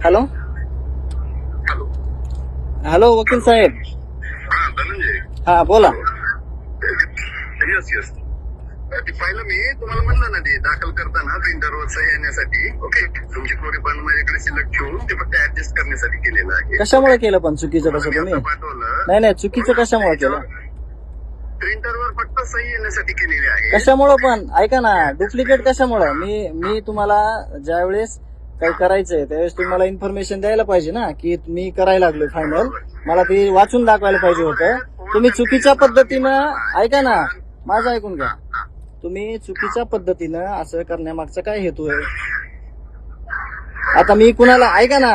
Hello hello hello वकील साहेब हा धनंजय हा बोला येस येस ती पाहिलं मी तुम्हाला म्हणलं ना ते दाखल करताना प्रिंटरवर सही येण्यासाठी. ओके तुमची क्वेरी पण माझ्याकडे सिलेक्ट ठेवून ते फक्त ऍडजस्ट करण्यासाठी केलेलं आहे. कशामुळे केलं पण चुकीचं कसं तुम्ही पाठवलं. नाही नाही चुकीचं कशामुळे केलं? प्रिंटरवर फक्त सही येण्यासाठी केलेली आहे. कशामुळं पण? ऐका ना डुप्लिकेट कशामुळं? मी मी तुम्हाला ज्यावेळेस काही करायचंय? त्यावेळेस तुम्ही मला इन्फॉर्मेशन द्यायला पाहिजे ना की मी करायला लागलो फायनल मला ते वाचून दाखवायला पाहिजे होतं. तुम्ही चुकीच्या पद्धतीनं ऐका ना माझं ऐकून घ्या. तुम्ही चुकीच्या पद्धतीनं असं करण्यामागचा काय हेतू आहे? आता मी कुणाला ऐका ना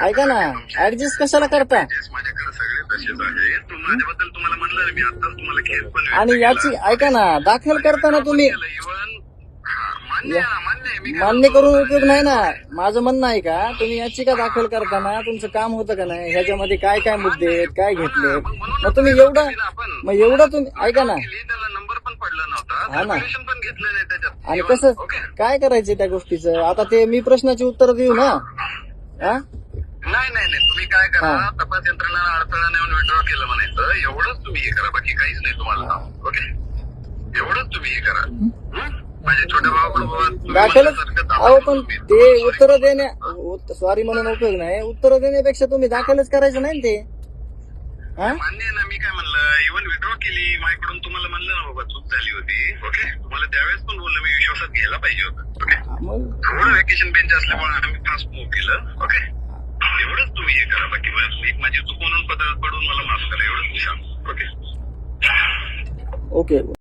ऐका ना ऍडजस्ट कशाला करता Adjust माझ्याकडे सगळे तसेच आहे. तू माझ्याबद्दल तुम्हाला म्हणलं ना मी आताच तुम्हाला केस पण व्यक्त आणि याची ऐका ना दाखल करताना तुम्ही इव्हन मान्य आहे ना, मान्य आहे मी काय मान्य करून उपयोग नाही ना. माझं म्हणणं आहे का तुम्ही याचिका दाखल करताना तुमचं काम होतं का नाही? ह्याच्यामध्ये काय काय मुद्दे आहेत काय घेतले मग तुम्ही एवढं मग एवढं तुम्ही ऐका ना. केली, त्याला नंबर पण पडला नव्हता. हा ना. Calculation पण घेतलं नाही त्याच्यात. आणि कसं ओके काय करायचं त्या गोष्टीचं? आता ते मी प्रश्नाची उत्तर देऊ ना. हा? नाही नाही नाही. तुम्ही काय करा हा. तपास यंत्रणा अडथळा नेऊन विड्रॉ केलं म्हणायचं. एवढंच तुम्ही हे करा. बाकी काहीच नाही तुम्हाला. ओके? एवढंच तुम्ही हे करा. हं? माझ्या छोट्या भावाकडे दाखलच अहो पण ते उत्तर देण्या सॉरी म्हणून उपयोग नाही. उत्तर देण्यापेक्षा तुम्ही दाखलच करायचं नाही ना ते. हा? मान्य आहे ना मी काय म्हणलं इव्हन विड्रॉ केली माझ्याकडून तुम्हाला म्हणलं ना बाबा चूक झाली होती. ओके? तुम्हाला त्यावेळेस पण बोललो मी विश्वासात घ्यायला पाहिजे होतं. ओके? मग? थोडं व्हॅकेशन बेंच असल्यामुळे आम्ही फास्ट मूव्ह केलं. ओके एवढंच तुम्ही हे करा बाकी बस एक माझी